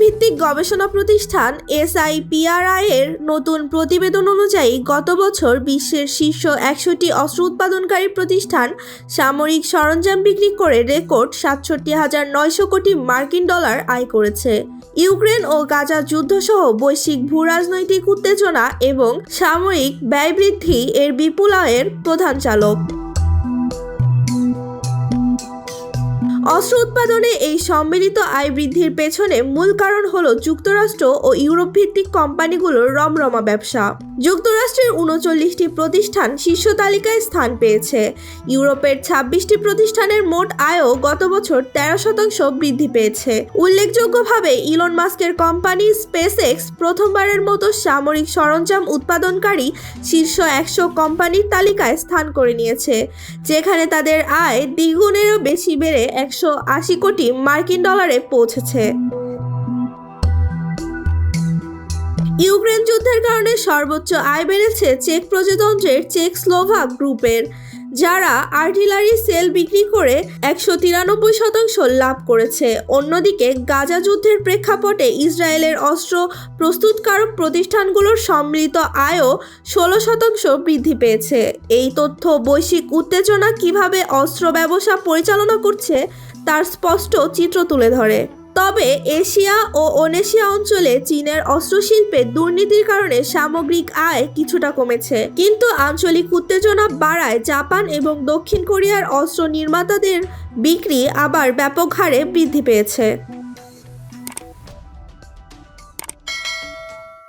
ভিত্তিক গবেষণা প্রতিষ্ঠান এসআইপিআরআই এর নতুন প্রতিবেদন অনুযায়ী গত বছর বিশ্বের শীর্ষ একশোটি অস্ত্র উৎপাদনকারী প্রতিষ্ঠান সামরিক সরঞ্জাম বিক্রি করে রেকর্ড সাতষট্টি হাজার নয়শো কোটি মার্কিন ডলার আয় করেছে। ইউক্রেন ও গাজা যুদ্ধসহ বৈশ্বিক ভূরাজনৈতিক উত্তেজনা এবং সামরিক ব্যয় বৃদ্ধি এর বিপুল আয়ের প্রধান চালক। অস্ত্র উৎপাদনে এই সম্মিলিত আয় বৃদ্ধির পেছনে মূল কারণ হল যুক্তরাষ্ট্র ও ইউরোপ ভিত্তিক কোম্পানিগুলোর রমরমা ব্যবসা। যুক্তরাষ্ট্রের উনচল্লিশটি প্রতিষ্ঠান শীর্ষ তালিকায় স্থান পেয়েছে। ইউরোপের ছাব্বিশটি প্রতিষ্ঠানের মোট আয়ও গত বছর তেরো শতাংশ বৃদ্ধি পেয়েছে। উল্লেখযোগ্যভাবে ইলন মাস্কের কোম্পানি স্পেসএক্স প্রথমবারের মতো সামরিক সরঞ্জাম উৎপাদনকারী শীর্ষ একশো কোম্পানির তালিকায় স্থান করে নিয়েছে, যেখানে তাদের আয় দ্বিগুণেরও বেশি বেড়ে একশো আশি কোটি মার্কিন ডলারে পৌঁছেছে। ইউক্রেন যুদ্ধের কারণে সর্বোচ্চ আয় বেড়েছে চেক প্রজাতন্ত্রের চেক স্লোভাক গ্রুপের। যারা আর্টিলারি সেল বিক্রি করে একশো তিরানব্বই শতাংশ লাভ করেছে। অন্যদিকে গাজা যুদ্ধের প্রেক্ষাপটে ইসরায়েলের অস্ত্র প্রস্তুতকারক প্রতিষ্ঠানগুলোর সম্মিলিত আয়ও ষোলো শতাংশ বৃদ্ধি পেয়েছে। এই তথ্য বৈশ্বিক উত্তেজনা কীভাবে অস্ত্র ব্যবসা পরিচালনা করছে, তার স্পষ্ট চিত্র তুলে ধরে। তবে এশিয়া ও ওনেশিয়া অঞ্চলে চীনের অস্ত্রশিল্পে দুর্নীতির কারণে সামগ্রিক আয় কিছুটা কমেছে। কিন্তু আঞ্চলিক উত্তেজনা বাড়ায় জাপান এবং দক্ষিণ কোরিয়ার অস্ত্র নির্মাতাদের বিক্রি আবার ব্যাপক হারে বৃদ্ধি পেয়েছে।